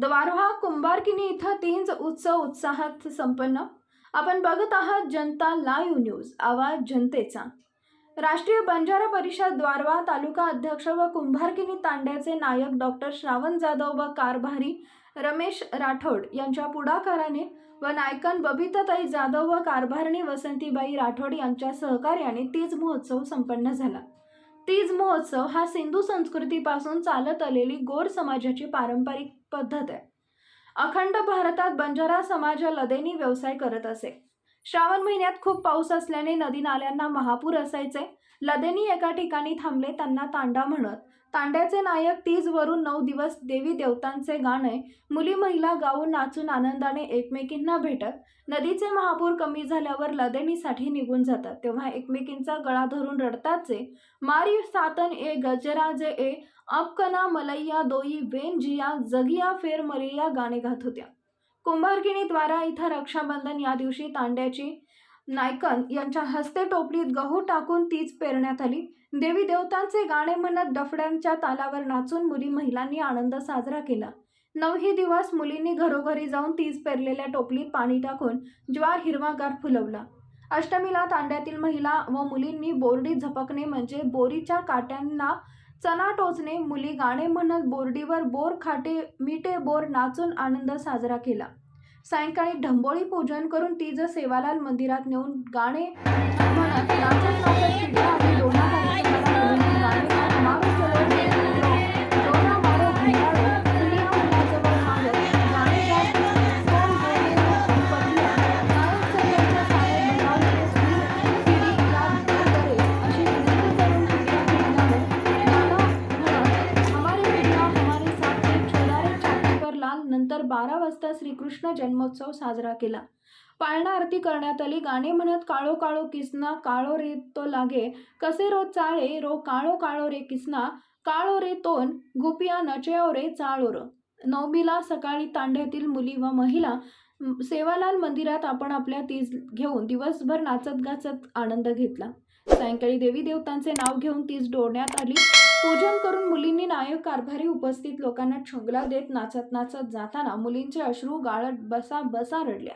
द्वारोहा कुंभारकिनी इथं तीन उत्सव उत्साहात संपन्न. आपण बघत आहात जनता लाईव्ह न्यूज आवाज जनतेचा. राष्ट्रीय बंजारा परिषद द्वारवा तालुका अध्यक्ष व कुंभारकिनी तांड्याचे नायक डॉक्टर श्रावण जाधव व कारभारी रमेश राठोड यांच्या पुढाकाराने व नायकन बबिताताई जाधव व कारभारणी वसंतीबाई राठोड यांच्या सहकार्याने तीज महोत्सव संपन्न झाला. तीज महोत्सव हा सिंधू संस्कृतीपासून चालत आलेली गोर समाजाची पारंपरिक पद्धत आहे. अखंड भारतात बंजारा समाज लदेनी व्यवसाय करत असे. श्रावण महिन्यात खूप पाऊस असल्याने नदी नाल्यांना महापूर असायचे. लदेनी एका ठिकाणी थांबले त्यांना तांडा म्हणत तांड्याचे नायक तीजवरून नऊ दिवस देवी देवतांचे गाणे मुली महिला गाऊन नाचून आनंदाने एकमेकींना भेटत. नदीचे महापूर कमी झाल्यावर लदेनीसाठी निघून जातात. तेव्हा एकमेकींचा गळा धरून रडताचे मारी सातन ए गजरा जे ए अपकना मलैया दोई वेन जिया जगिया फेर मरिया गाणे गात होत्या. कुंभारगिणीद्वारा इथं रक्षाबंधन या दिवशी तांड्याची नायकन यांच्या हस्ते टोपलीत गहू टाकून तीच पेरण्यात आली. देवी देवतांचे गाणे म्हणत डफड्यांच्या तालावर नाचून मुली महिलांनी आनंद साजरा केला. नऊही दिवस मुलींनी घरोघरी जाऊन तीज पेरलेल्या टोपलीत पाणी टाकून ज्वार हिरवागार फुलवला. अष्टमीला तांड्यातील महिला व मुलींनी बोरडी झपकणे म्हणजे बोरीच्या काट्यांना चना टोचणे मुली गाणे म्हणत बोर्डीवर बोर खाटे मिटे बोर नाचून आनंद साजरा केला. सायंकाळी ढंबोळी पूजन करून तीज सेवालाल मंदिरात नेऊन गाणे म्हणत नाचत नाचत आणि बारा वाजता श्रीकृष्ण जन्मोत्सव साजरा केला. पाळणा आरती करण्यात आली. गाणे म्हणत काळो काळो किसना काळो रे तो लागे. कसे रो चाळे रो काळो काळो रे किसना. काळो रे तोन गुपिया नचेओ रे चाळो नवमीला सकाळी तांड्यातील मुली व महिला सेवालाल मंदिरात आपण आपल्या तीज घेऊन दिवसभर नाचत गाचत आनंद घेतला. सायंकाळी देवी देवतांचे नाव घेऊन तीच डोळण्यात आली. पूजन करून मुलींनी नायक कारभारी उपस्थित लोकांना छंगला देत नाचत नाचत जाताना मुलींचे अश्रू गाळत बसा बसा रडल्या.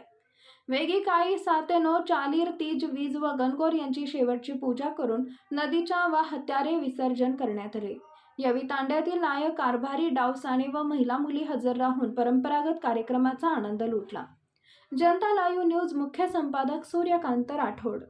वेगी काळी सातेनो चालीर तीज वीज व गणगोर यांची शेवटची पूजा करून नदीच्या व हत्यारे विसर्जन करण्यात आले. यावेळी तांड्यातील नायक कारभारी डावसाने व महिला मुली हजर राहून परंपरागत कार्यक्रमाचा आनंद लुटला. जनता लाईव्ह न्यूज मुख्य संपादक सूर्यकांत राठोड